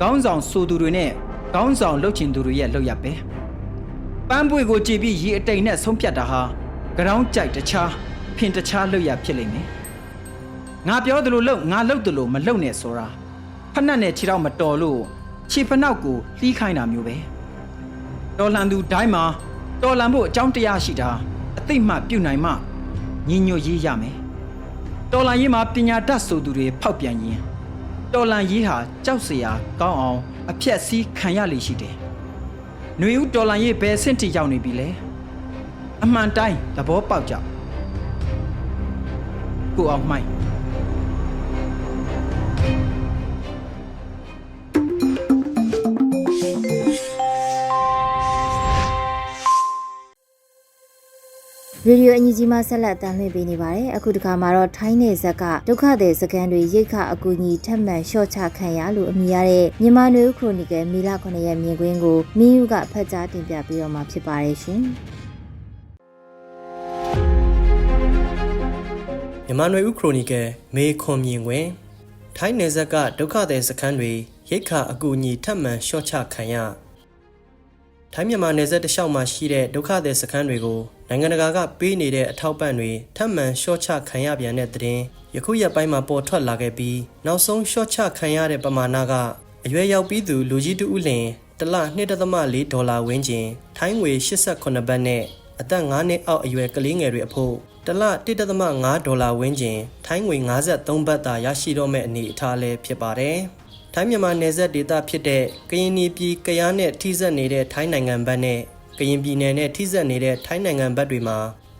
ခေါင်းဆောင်ဆိုသူတွေနဲ့ခေါင်းဆောင်လှုပ်ချင်သူတွေရဲ့လှုပ်ရပဲပန်းပွေကိုကြည်ပြီးရေအတိမ်နဲ့ဆုံးဖြတ်တာဟာကြောင်းကြိုက်တခြားဖင်တခြားလှုပ်ရဖြစ်လိမ့်မယ်ငါပြောသလိုလှုပ်ငါလှုပ်သလိုမလှုပ်နဲ့ဆိုတာ ဖက်နှက်နဲ့ခြေတော့မတော်လို့ခြေဖနှောက်ကိုလှီးခိုင်းတာမျိုးပဲတော်လန်သူတိုင်းမှာတော်လန်ဖို့အကြောင်းတရားရှိတာအသိမှပြုနိုင်မှညီညွတ်ရေးရမယ်တော်လန်ရေးမှာပညာတတ်ဆိုသူတွေဖောက်ပြန်ရင်တော်လန်ရေးဟာကြောက်စရာကောင်းအောင်အဖြက်စီးခံရလေရှိတယ်။ຫນွေဦးတော်လန်ရေးဘယ်ဆင့်ထိရောက်နေပြီလဲ။အမှန်တိုင်းသဘောပေါက်ကြ။ကိုအောင်မိုက် ရေဒီယိုအန်ယူဂျီမှာဆက်လက်တမ်းလွှင့်ပေးနေပါတယ်အခုဒီခါမှာတော့ထိုင်းနယ်ဇက်ကဒုက္ခသည်စခန်းတွေရိတ်ခအကူအညီထပ်မံလျှော့ချခံရလို့အမည်ရတဲ့မြန်မာနွေဦးခရိုနီကယ်မီလာ9ရက်မြင်ကွင်းကိုမင်းယူကဖတ်ကြားတင်ပြပေးတော့မှာဖြစ်ပါတယ်ရှင်မြန်မာနွေဦးခရိုနီကယ်မေခွန်မြင်တွင်ထိုင်းနယ်ဇက်ကဒုက္ခသည်စခန်းတွေရိတ်ခါအကူအညီထပ်မံလျှော့ချခံရထိုင်းမြန်မာနယ်ဇက်တစ်လျှောက်မှာရှိတဲ့ဒုက္ခသည်စခန်းတွေကို နိုင်ငံတကာကပေးနေတဲ့အထောက်ပံ့တွေထပ်မံလျှော့ချခံရပြန်တဲ့တဲ့ရင်ယခုရက်ပိုင်းမှာပေါ်ထွက်လာခဲ့ပြီးနောက်ဆုံးလျှော့ချခံရတဲ့ပမာဏကအရွယ်ရောက်ပြီးသူလူကြီးတူဦးလင်တစ်လ2.4ဒေါ်လာဝန်းကျင်ထိုင်းငွေ88ဘတ်နဲ့အသက်9နှစ်အောက်အရွယ်ကလေးငယ်တွေအဖို့တစ်လ1.5ဒေါ်လာဝန်းကျင်ထိုင်းငွေ53ဘတ်သာရရှိတော့မဲ့အနေအထားလည်းဖြစ်ပါတယ်။ထိုင်းမြန်မာနယ်စပ်ဒေသဖြစ်တဲ့ကရင်ပြည်ကယားနဲ့ထိစပ်နေတဲ့ထိုင်းနိုင်ငံဘက်နဲ့ ကရင်ပြည်နယ်နဲ့ထိစပ်နေတဲ့ထိုင်းနိုင်ငံဘက်တွေမှာ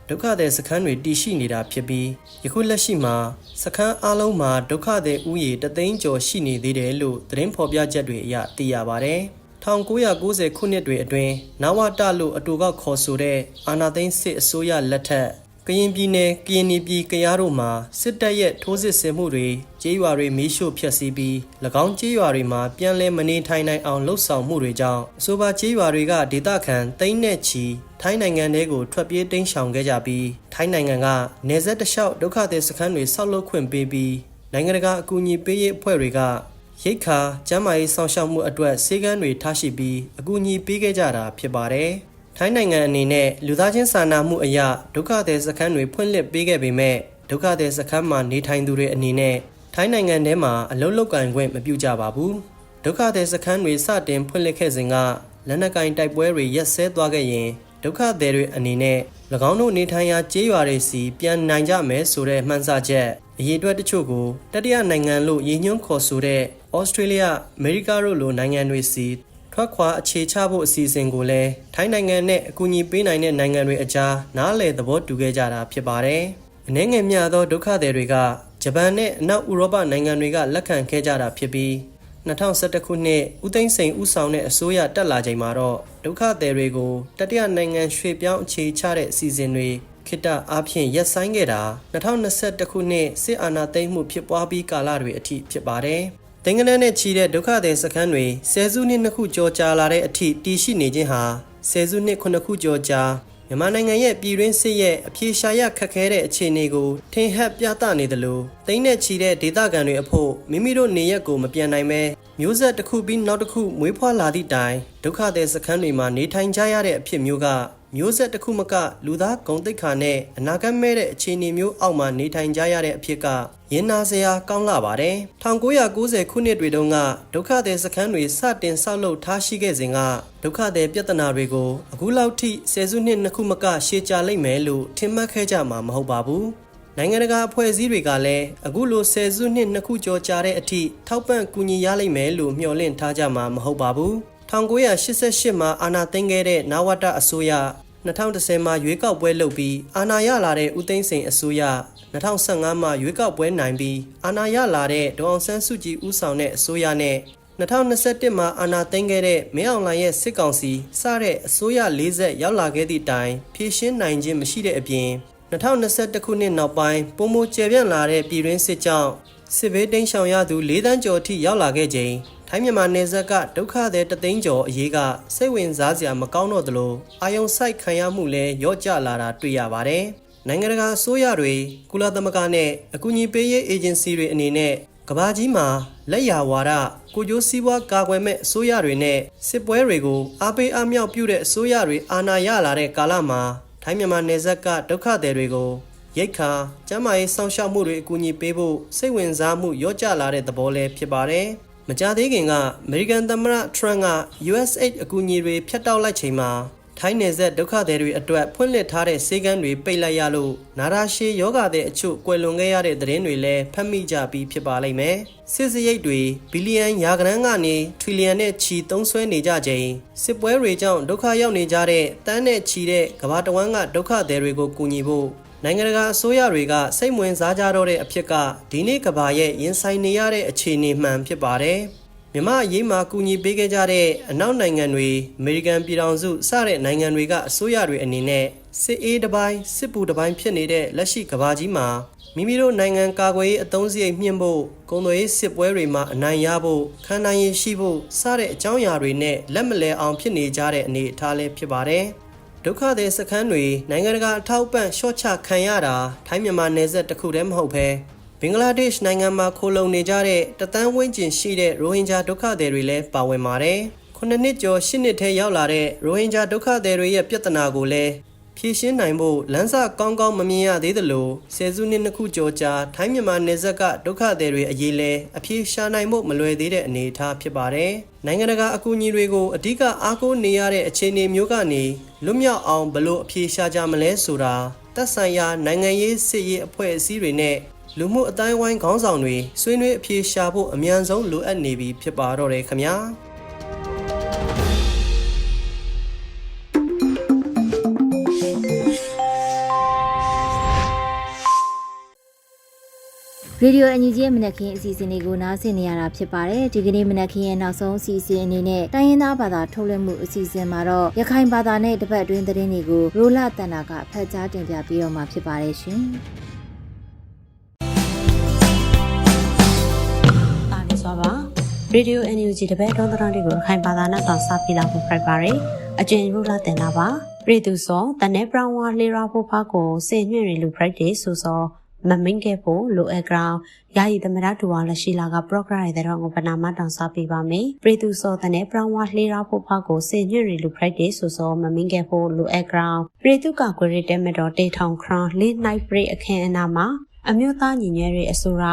ဒုက္ခသည်စခန်းတွေတည်ရှိနေတာဖြစ်ပြီးယခုလက်ရှိမှာစခန်းအလုံးမှာဒုက္ခသည်ဥယေတသိန်းကျော်ရှိနေသေးတယ်လို့သတင်းဖော်ပြချက်တွေအရသိရပါတယ်။1990ခုနှစ်တွေအတွင်းနဝတလို့အတူကခေါ်ဆိုတဲ့အာနာသိန်းစစ်အစိုးရလက်ထက် ကရင်ပြည်နယ်ကရင်ပြည်ကရားတို့မှာစစ်တပ်ရဲ့ထိုးစစ်ဆင်မှုတွေကြေးရွာတွေမီးရှို့ဖျက်ဆီးပြီး၎င်းကြေးရွာတွေမှာပြန်လည်မနေထိုင်နိုင်အောင်လှုပ်ဆောင်မှုတွေကြောင့်အဆိုပါကြေးရွာတွေကဒေသခံတိမ့်နဲ့ချီထိုင်းနိုင်ငံထဲကိုထွက်ပြေးတိမ်းရှောင်ခဲ့ကြပြီးထိုင်းနိုင်ငံကနေဆက်တလျှောက်ဒုက္ခသည်စခန်းတွေဆောက်လုပ်ခွင့်ပေးပြီးနိုင်ငံတကာအကူအညီပေးရေးအဖွဲ့တွေကရိတ်ခါကျမ်းမာရေးဆောင်ရှောက်မှုအတွက်စေကမ်းတွေထားရှိပြီးအကူအညီပေးခဲ့ကြတာဖြစ်ပါတယ်။ ထိုင်းနိုင်ငံအနေနဲ့လူသားချင်းစာနာမှုအရာဒုက္ခသည်စခန်းတွေဖွင့်လှစ်ပေးခဲ့ပေမဲ့ဒုက္ခသည်စခန်းမှာနေထိုင်သူတွေအနေနဲ့ထိုင်းနိုင်ငံထဲမှာအလုံးလောက်ကင်ခွင့်မပြုကြပါဘူး။ဒုက္ခသည်စခန်းတွေစတင်ဖွင့်လှစ်ခဲ့စဉ်ကလက်နက်ကင်တိုက်ပွဲတွေရက်စဲသွားခဲ့ရင်ဒုက္ခသည်တွေအနေနဲ့၎င်းတို့နေထိုင်ရာကျေးရွာတွေစီပြန်နိုင်ကြမယ်ဆိုတဲ့မှန်းဆချက်အရေးအတွက်တချို့ကိုတတိယနိုင်ငံလို့ရည်ညွှန်းခေါ်ဆိုတဲ့ဩစတြေးလျအမေရိကတို့လိုနိုင်ငံတွေစီ ထွက်ခွာအခြေချဖို့အစီအစဉ်ကိုလည်းထိုင်းနိုင်ငံနဲ့အကူအညီပေးနိုင်တဲ့နိုင်ငံတွေအကြားနားလည်သဘောတူခဲ့ကြတာဖြစ်ပါတယ်။အနေငယ်များသောဒုက္ခသည်တွေကဂျပန်နဲ့အနောက်ဥရောပနိုင်ငံတွေကလက်ခံခဲ့ကြတာဖြစ်ပြီး2011ခုနှစ်ဦးသိန်းစိန်ဦးဆောင်တဲ့အစိုးရတက်လာချိန်မှာတော့ဒုက္ခသည်တွေကိုတတိယနိုင်ငံရွှေ့ပြောင်းအခြေချတဲ့အစီအစဉ်တွေခိတ္တအားဖြင့်ရပ်ဆိုင်းခဲ့တာ2021ခုနှစ်စစ်အာဏာသိမ်းမှုဖြစ်ပွားပြီးကာလတွေအထိဖြစ်ပါတယ်။ တင်ကနန်းနဲ့ချီတဲ့ဒုက္ခသည်စခန်းတွေဆယ်စုနှစ်နှစ်ခုကျော်ကြာလာတဲ့အထိတည်ရှိနေခြင်းဟာဆယ်စုနှစ်ခုနှစ်ခုကျော်ကြာမြန်မာနိုင်ငံရဲ့ပြည်တွင်းစစ်ရဲ့အပြေရှားရခက်ခဲတဲ့အခြေအနေကိုထင်ဟပ်ပြသနေသလိုတိမ့်နဲ့ချီတဲ့ဒေသခံတွေအဖို့မိမိတို့နေရက်ကိုမပြန်နိုင်ပဲမျိုးဆက်တစ်ခုပြီးနောက်တစ်ခုမွေးဖွားလာသည့်တိုင်ဒုက္ခသည်စခန်းတွေမှာနေထိုင်ကြရတဲ့အဖြစ်မျိုးက မျိုးဆက်တစ်ခုမကလူသားဂုံတိတ်ခါနဲ့အနာဂတ်မဲ့တဲ့အခြေအနေမျိုးအောက်မှာနေထိုင်ကြရတဲ့အဖြစ်ကရင်နာစရာကောင်းလာပါတယ်1990ခုနှစ်တွေတုန်းကဒုက္ခသည်စခန်းတွေစတင်ဆောက်လုပ်ထားရှိခဲ့စဉ်ကဒုက္ခသည်ပြဿနာတွေကိုအခုလောက်ထိဆယ်စုနှစ်နှစ်ခုမကရှေ့ကြလိမ့်မယ်လို့ထင်မှတ်ခဲ့ကြမှာမဟုတ်ပါဘူးနိုင်ငံတကာအဖွဲ့အစည်းတွေကလည်းအခုလိုဆယ်စုနှစ်နှစ်ခုကျော်ကြာတဲ့အထိထောက်ပံ့ကူညီရလိမ့်မယ်လို့မျှော်လင့်ထားကြမှာမဟုတ်ပါဘူး 1988မှာအာဏာသိမ်းခဲ့တဲ့နဝတအစိုးရ2010မှာရွေးကောက်ပွဲလုပ်ပြီးအာဏာရလာတဲ့ဦးသိန်းစိန်အစိုးရ2015မှာရွေးကောက်ပွဲနိုင်ပြီးအာဏာရလာတဲ့ဒေါအောင်ဆန်းစုကြည်ဦးဆောင်တဲ့အစိုးရနဲ့2021မှာအာဏာသိမ်းခဲ့တဲ့မင်းအောင်လှိုင်ရဲ့စစ်ကောင်စီစတဲ့အစိုးရ၄ဆက်ရောက်လာခဲ့သည့်တိုင်ဖြည့်ရှင်းနိုင်ခြင်းမရှိတဲ့အပြင်2021ခုနှစ်နောက်ပိုင်းပုံမကျယ်ပြန့်လာတဲ့ပြည်တွင်းစစ်ကြောင့်စစ်ဘေးတိမ်းရှောင်ရသူ၄တန်းကျော်အထိရောက်လာခဲ့ချိန် ထိုင်းမြန်မာနယ်စပ်ကဒုက္ခသည်တသိန်းကျော်အရေးကစိတ်ဝင်စားစရာမကောင်းတော့သလိုအာယုံဆိုင်ခံရမှုလည်းရော့ကျလာတာတွေ့ရပါတယ်။နိုင်ငံတကာအစိုးရတွေကုလသမဂ္ဂနဲ့အကူအညီပေးရေးအေဂျင်စီတွေအနေနဲ့ကဘာကြီးမှာလက်ရဝါဒကိုကျိုးစည်းဝါးကာကွယ်မဲ့အစိုးရတွေနဲ့စစ်ပွဲတွေကိုအားပေးအားမြောက်ပြုတဲ့အစိုးရတွေအာဏာရလာတဲ့ကာလမှာထိုင်းမြန်မာနယ်စပ်ကဒုက္ခသည်တွေကိုရိတ်ခါကျမ်းမာရေးစောင့်ရှောက်မှုတွေအကူအညီပေးဖို့စိတ်ဝင်စားမှုရော့ကျလာတဲ့သဘောလည်းဖြစ်ပါတယ်။ မကြသေးခင်ကအမေရိကန်သမ္မတထရန့်က USAID အကူအညီတွေဖျက်တောက်လိုက်ချိန်မှာထိုင်းနယ်စပ်ဒုက္ခသည်တွေအတွက်ဖွင့်လှစ်ထားတဲ့စေကမ်းတွေပိတ်လိုက်ရလို့နာရာရှည်ယောဂတဲ့အချို့ကွယ်လွန်ခဲ့ရတဲ့သတင်းတွေလည်းဖတ်မိကြပြီးဖြစ်ပါလိမ့်မယ်။စစ်စရိတ်တွေဘီလီယံရာခိုင်နှန်းကနေထရီလီယံနဲ့ချီသုံးစွဲနေကြချိန်စစ်ပွဲတွေကြောင့်ဒုက္ခရောက်နေကြတဲ့တန်းနဲ့ချီတဲ့ကမ္ဘာတဝန်းကဒုက္ခသည်တွေကိုကူညီဖို့ နိုင်ငံတကာအစိုးရတွေကစိတ်ဝင်စားကြတော့တဲ့အဖြစ်ကဒီနေ့ကဘာရဲ့ရင်ဆိုင်နေရတဲ့အခြေအနေမှန်ဖြစ်ပါတယ်။မြမအရေးမှာကူညီပေးခဲ့ကြတဲ့အနောက်နိုင်ငံတွေအမေရိကန်ပြည်ထောင်စုစတဲ့နိုင်ငံတွေကအစိုးရတွေအနေနဲ့စစ်အေးတစ်ပိုင်းစစ်ပူတစ်ပိုင်းဖြစ်နေတဲ့လက်ရှိကဘာကြီးမှာမိမိတို့နိုင်ငံကာကွယ်ရေးအသုံးစရိတ်မြင့်ဖို့ကုန်သွယ်ရေးစစ်ပွဲတွေမှာအနိုင်ရဖို့ခံနိုင်ရရှိဖို့စတဲ့အကြောင်းအရာတွေနဲ့လက်မလဲအောင်ဖြစ်နေကြတဲ့အနေအထားလေးဖြစ်ပါတယ်။ ဒုက္ခသည်စခန်းတွေနိုင်ငံတကာအထောက်ပံ့ရှော့ချခံရတာထိုင်းမြန်မာနယ်စပ်တစ်ခုတည်းမဟုတ်ဘဲဘင်္ဂလားဒေ့ရှ်နိုင်ငံမှာခိုလုံနေကြတဲ့တသန်းဝန်းကျင်ရှိတဲ့ရိုဟင်ဂျာဒုက္ခသည်တွေလည်းပါဝင်ပါတယ်။ခုနှစ်နှစ်ကျော်ရှစ်နှစ်ထဲရောက်လာတဲ့ရိုဟင်ဂျာဒုက္ခသည်တွေရဲ့ပြဿနာကိုလည်း ဖြည့်ရှင်းနိုင်ဖို့လမ်းစာကောင်းကောင်းမမြင်ရသေးသလိုဆယ်စုနှစ်နှစ်ခုကျော်ကြာထိုင်းမြန်မာနယ်စပ်ကဒုက္ခသည်တွေအရေးလဲအပြေရှာနိုင်ဖို့မလွယ်သေးတဲ့အနေအထားဖြစ်ပါတယ်။နိုင်ငံတကာအကူအညီတွေကိုအဓိကအားကိုးနေရတဲ့အခြေအနေမျိုးကနေလွတ်မြောက်အောင်ဘလို့အပြေရှာကြမလဲဆိုတာသက်ဆိုင်ရာနိုင်ငံရေးစစ်ရေးအဖွဲ့အစည်းတွေနဲ့လူမှုအတိုင်းဝိုင်းခေါင်းဆောင်တွေဆွေးနွေးအပြေရှာဖို့အမြန်ဆုံးလိုအပ်နေပြီဖြစ်ပါတော့တယ်ခင်ဗျာ။။ ရေဒီယိုအန်ယူဂျီရဲ့မနက်ခင်းအစီအစဉ်လေးကိုနားဆင်နေရတာဖြစ်ပါတယ်။ဒီကနေ့မနက်ခင်းရဲ့နောက်ဆုံးအစီအစဉ်အနေနဲ့တိုင်းရင်းသားဘာသာထုတ်လွှင့်မှုအစီအစဉ်မှာတော့ရခိုင်ဘာသာနဲ့တပတ်အတွင်းသတင်းတွေကိုရိုလာတန်တာကဖတ်ကြားတင်ပြပြီးတော့မှာဖြစ်ပါတယ်ရှင်။တာနေစွာပါရေဒီယို NUG တပည့်တော်တော်တွေကိုခိုင်ပါသာနဲ့တော့စပြလာဖို့ဖိုက်ပါရယ်အကျဉ်းရူလာတင်တာပါပြည်သူစောတနေပရောင်ဝါလေရာဖို့ဖားကိုစေညွန့်ရလူ practice ဆိုစော မမင်းခဲ့ဖို့လိုအပ်ကြောင်းယာယီသမရတူဝါလက်ရှိလာက program ရဲ့တဲ့တော့ကိုပနာမတောင်စပြပါမယ်ပြည်သူစောတနေပရောင်ဝါလေရာဖို့ဖားကိုစေညွန့်ရလူ practice ဆိုစောမမင်းခဲ့ဖို့လိုအပ်ကြောင်းပြည်သူကကိုရတဲ့မတော်တေထောင်ခရန်လေးနိုင်ပရိအခင်းအနာမှာအမျိုးသားညီညွတ်ရေးအစိုးရ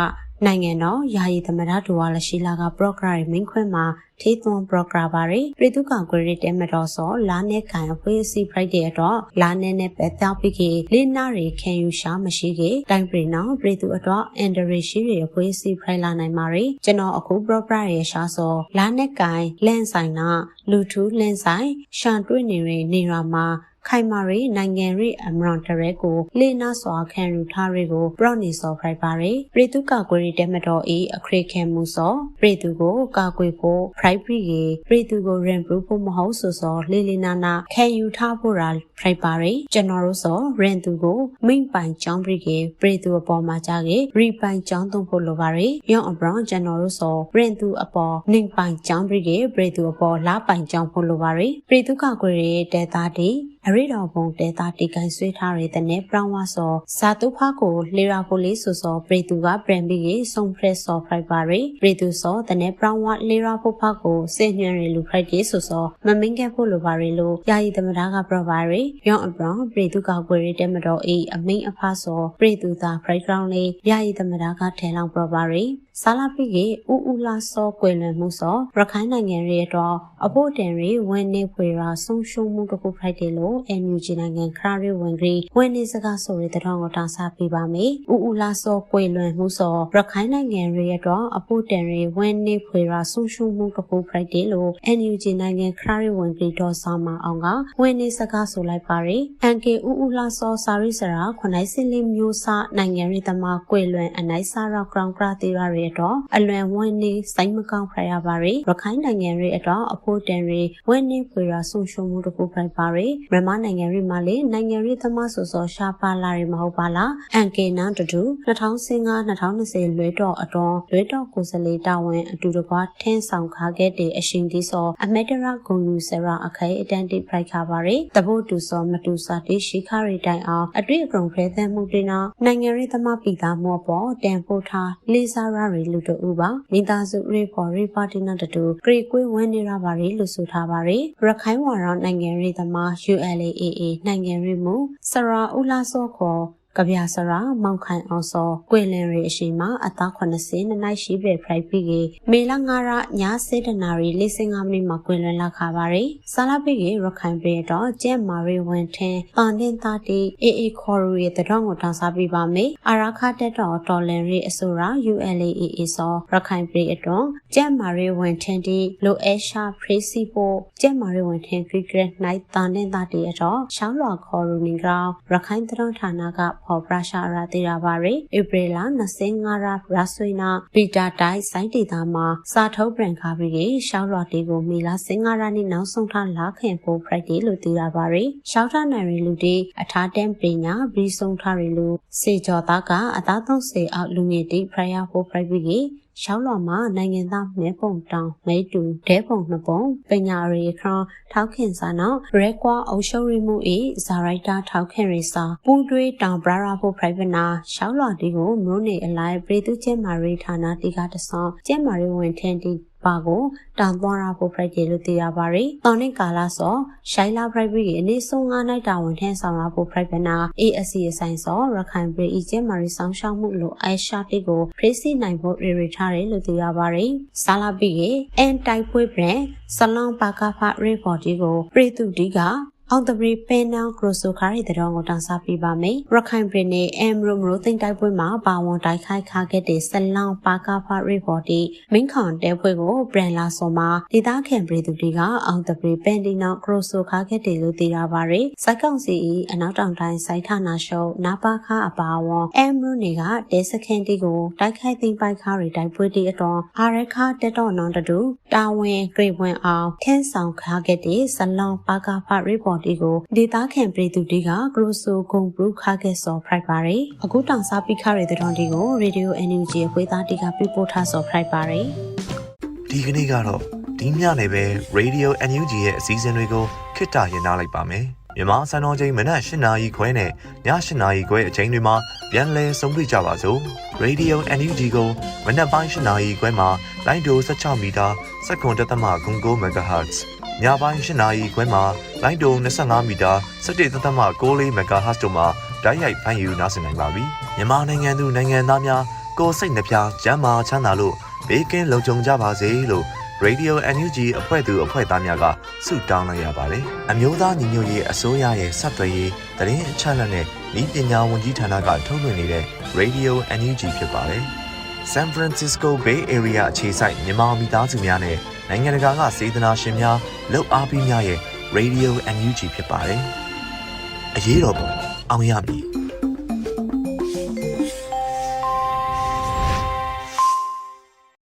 နိုင်ငံတော်ယာယီသမရဒူဝါလရှိလာကပရော့ဂရမ်မင်းခွင့်မှာထေးသွန်ပရော့ဂရပါရီပြည်သူ့ကောင်ကွယ်ရေးတဲမတော်စောလာနဲ့ခံအဖွဲ့အစည်းဖိုက်တဲ့တော့လာနဲ့နဲ့ပဲတောက်ပြီးကလေးနာရီခံယူရှာမရှိကတိုင်ပရီနော်ပြည်သူအတွက်အန်ဒရီရှိရအဖွဲ့အစည်းဖိုက်လာနိုင်ပါရီကျွန်တော်အခုပရော့ဂရရဲ့ရှာစောလာနဲ့ကန်လန့်ဆိုင်နာလူထူးလန့်ဆိုင်ရှန်တွေ့နေရနေရာမှာ ခိုင်မာရီနိုင်ငံရိအမရန်တရဲကိုလေနာစွာခံယူထားရီကိုပရော့နေစောဖိုက်ပါရီပြည်သူ့ကာကွယ်ရေးတဲမတော်ဤအခရိခဲမှုစောပြည်သူကိုကာကွယ်ဖို့ဖရိုက်ပရီကေပြည်သူကိုရင်ပရူဖို့မဟုတ်ဆိုစောလေလေနာနာခံယူထားဖို့ရာဖရိုက်ပါရီကျွန်တော်တို့စောရင်သူကိုမိမ့်ပိုင်ချောင်းပရီကေပြည်သူအပေါ်မှာကြကေရီပိုင်ချောင်းသုံးဖို့လိုပါရီယောင်အဘရောင်ကျွန်တော်တို့စောရင်သူအပေါ်နှိမ်ပိုင်ချောင်းပရီကေပြည်သူအပေါ်လာပိုင်ချောင်းဖို့လိုပါရီပြည်သူကာကွယ်ရေးတဲသားတီ အရိတော်ဘုံတဲတာတီကန်ဆွေးထားရတဲ့နဲ့ပရောင်းဝါစောစာတုဖာကိုလေရာပိုလေးဆိုစောပရိသူကပရန်ဘီကြီးစုံဖရက်စောဖရိုက်ပါရီပရိသူစောတဲ့နဲ့ပရောင်းဝါလေရာပိုဖာကိုစေညွှန်ရလူဖရိုက်ကြီးဆိုစောမမင်းခဲ့ဖို့လိုပါရီလို့ယာယီသမဒါကပရပါရီရောင်းအပရောင်းပရိသူကကွယ်ရတဲ့မတော်အေးအမိန်အဖာစောပရိသူသာဖရိုက်ဂရောင်းလေးယာယီသမဒါကထဲလောင်ပရပါရီ ဆာလာပိကေဥဥလာစောကွယ်လွန်မှုစောရခိုင်နိုင်ငံရဲ့တော့အဖို့တန်ရီဝန်နေဖွေရာဆုံးရှုံးမှုတစ်ခုဖိုက်တယ်လို့ NUG နိုင်ငံခရရီဝန်ဂရီဝန်နေစကားဆိုတဲ့တောင်းကိုတာစားပေးပါမယ်။ဥဥလာစောကွယ်လွန်မှုစောရခိုင်နိုင်ငံရဲ့တော့အဖို့တန်ရီဝန်နေဖွေရာဆုံးရှုံးမှုတစ်ခုဖိုက်တယ်လို့ NUG နိုင်ငံခရရီဝန်ဂရီတော်ဆောင်မအောင်ကဝန်နေစကားဆိုလိုက်ပါရယ်။ NK ဥဥလာစောစာရိစရာခွန်နိုင်စင်လင်းမျိုးစားနိုင်ငံရေးသမားကွယ်လွန်အနိုင်စားရောက်ကောင်ကရာတီရာရဲ့တော့အလွန်ဝန်နေစိုင်းမကောင်းဖရရပါရယ်ရခိုင်နိုင်ငံရဲ့အတော့အဖို့တန်ရီဝန်နေဖွေရာဆုံးရှုံးမှုတစ်ခုဖိုက်ပါရယ်မြန်မာနိုင်ငံရဲ့မှာလေနိုင်ငံရေးသမားဆိုစောရှာပါလာရမဟုတ်ပါလားအန်ကေနန်တူတူ2015-2020လွဲတော့အတွန်းလွဲတော့ကိုယ်စားလှယ်တာဝန်အတူတကွာထင်းဆောင်ခါခဲ့တဲ့အရှင်ဒီစောအမေတရာဂုံယူဆရာအခိုင်အတန်တိဖိုက်ခါပါရယ်တဘုတ်တူစောမတူစာတိရှိခရီတိုင်အောင်အတွေ့အကြုံဖဲသမှုတင်နာနိုင်ငံရေးသမားပြည်သားမောပေါ်တန်ဖို့ထားလေးစားရရီလူတို့ပါမိသားစုရေပေါ်ရေပါတီနာတူဂရိကွေးဝန်းနေရပါရီလို့ဆိုထားပါရယ်ရခိုင်ဝါရောနိုင်ငံရေးသမား ULAAA နိုင်ငံရေးမှုစရာဦးလာစောခေါ် ကဗျာစရာမောင်ခိုင်အောင်စောကွေလင်ရီအရှိမအသား80နှစ်နိုင်ရှိပဲဖရိုက်ပြီးကေမေလာငါရညာစေတနာရီ45မိနစ်မှာကွေလင်လာခါပါရီဆာလာပိကေရခိုင်ပြည်တော့ကျဲမာရီဝန်ထင်းပန်တင်တာတီအေအေခေါ်ရီရဲ့တတော်ကိုတောင်းစားပေးပါမယ်အာရာခတက်တော်တော်လင်ရီအဆိုရာ ULAAA စောရခိုင်ပြည်အတွန်းကျဲမာရီဝန်ထင်းတီလိုအဲရှာဖရီစီပိုကျဲမာရီဝန်ထင်းခရီဂရက်နိုင်တန်တင်တာတီအတော့ရှောင်းလွာခေါ်ရူနီဂရောင်းရခိုင်တတော်ဌာနကဖော်ပရရှာရာတေရာပါရီဧပြီလ25ရက်ရာဆွေနာပီတာတိုင်းစိုင်းဒေတာမှာစာထုတ်ပြန်ခါပြီးရေရှောင်းလွာတီကိုမီလာ15ရက်နေ့နောက်ဆုံးထားလာခင်ပိုဖရိုက်ဒေလို့သိရပါရီရှောင်းထားနိုင်ရီလူတီအထားတန်ပညာဘီဆုံးထားရီလူစေကျော်သားကအသား30အောက်လူငယ်တီဖရယာပိုဖ ရိုက်ပြီးရေရှောင်းလွန်မှာနိုင်ငံသားမဲပုံတောင်မဲတူဒဲပုံနှစ်ပုံပညာရီခရထောက်ခင်စာနောက်ရဲကွာအုပ်ရှုံရီမှု၏ဇာရိုက်တာထောက်ခင်ရီစာပူတွေးတောင်ဘရာရာဖို့ private နာရှောင်းလွန်တီကိုမျိုးနေအလိုက်ပြည်သူ့ကျဲမာရီဌာနတီကတဆောင်းကျဲမာရီဝင်ထင်းတီ ပါကိုတောင်သွားရဖို့ Friday လို့သိရပါရီ။တောင်နှစ်ကာလဆောရှိုင်းလာ Friday ရဲ့အနေဆုံး9နိုင်တာဝန်ထမ်းဆောင်ရဖို့ Friday နာ ASC အဆိုင်ဆောရခိုင်ပြည်အကျဲမာရီဆောင်ရှောက်မှုလို့အိုင်ရှာတီကိုဖရေးစီနိုင်ဖို့ရီရီထားတယ်လို့သိရပါရီ။ဆာလာပီရဲ့အန်တိုက်ပွဲဘရန်ဆလွန်ပါကာဖာရီပေါ်တီကိုပြည်သူတီက အောင်တပရီပန်နောင်ကရိုဆိုခါရီတဲ့တော်ကိုတောင်းစားပြပါမယ်။ရခိုင်ပြည်နယ်အမ်ရိုမရိုသိန်းတိုက်ပွဲမှာပါဝန်တိုက်ခိုက်ခါခဲ့တဲ့ဆလောင်ပါကာဖာရီဘော်တီမင်းခွန်တဲပွဲကိုဘရန်လာဆော်မှာဒေသခံပြည်သူတွေကအောင်တပရီပန်ဒီနောင်ကရိုဆိုခါခဲ့တယ်လို့သိရပါရယ်။စိုက်ကောင်စီ၏အနောက်တောင်တိုင်းစိုက်ဌာနရှုံးနာပါခါအပါဝန်အမ်ရိုနေကတဲစခန်တီကိုတိုက်ခိုက်သိမ်းပိုက်ခါရီတိုက်ပွဲတီအတွန်းအာရခါတက်တော်နောင်တူတာဝန်ဂရိဝင်အောင်ခန်းဆောင်ခါခဲ့တဲ့ဆလောင်ပါကာဖာရီဘော်တီကိုဒေတာခံပြည်သူတွေကဂရိုဆိုဂုံဘရုခါခဲ့စော်ဖရိုက်ပါရီအခုတောင်စားပိခရတဲ့တော်တီကိုရေဒီယို NUG အခွေးသားတီကပြပို့ထားစော်ဖရိုက်ပါရီဒီကနေ့ကတော့ဒီညနေပဲ Radio NUG ရဲ့အစည်းအဝေးတွေကိုခਿੱတရရနိုင်ပါမယ်မြန်မာစံတော်ချိန်မနက်၈နာရီခွဲနဲ့ည၈နာရီခွဲအချိန်တွေမှာပြန်လည်ဆုံးဖြတ်ကြပါစို့ Radio NUG ကိုမနက်ပိုင်း၈နာရီခွဲမှာလိုင်းဒို16မီတာစက္ကန့်တသမ9 MHz ညပိုင်း၈နာရီခွဲမှာလိုင်းဒို25မီတာ17သက်သမ6 MHz တို့မှာဓာတ်ရိုက်ဖမ်းယူနိုင်နိုင်ပါပြီမြန်မာနိုင်ငံသူနိုင်ငံသားများကိုယ်စိတ်နှပြကျမ်းမာချမ်းသာလို့ဘေးကင်းလုံခြုံကြပါစေလို့ Radio NUG အဖွဲ့သူအဖွဲ့သားများကဆုတောင်းလိုက်ရပါတယ်။အမျိုးသားညီညွတ်ရေးအစိုးရရဲ့စက်သွေးရေးတရင်အချက်အလက်နဲ့ဤပညာဝန်ကြီးဌာနကထုတ်လွှင့်နေတဲ့ Radio NUG ဖြစ်ပါတယ်။ San Francisco Bay Area အခြေစိုက်မြန်မာမိသားစုများနဲ့ နိုင်ငံတကာကစေတနာရှင်များလှုပ်အားပေးများရဲ့ Radio NUG ဖြစ်ပါတယ်။အရေးတော်ပုံအောင်ရမည်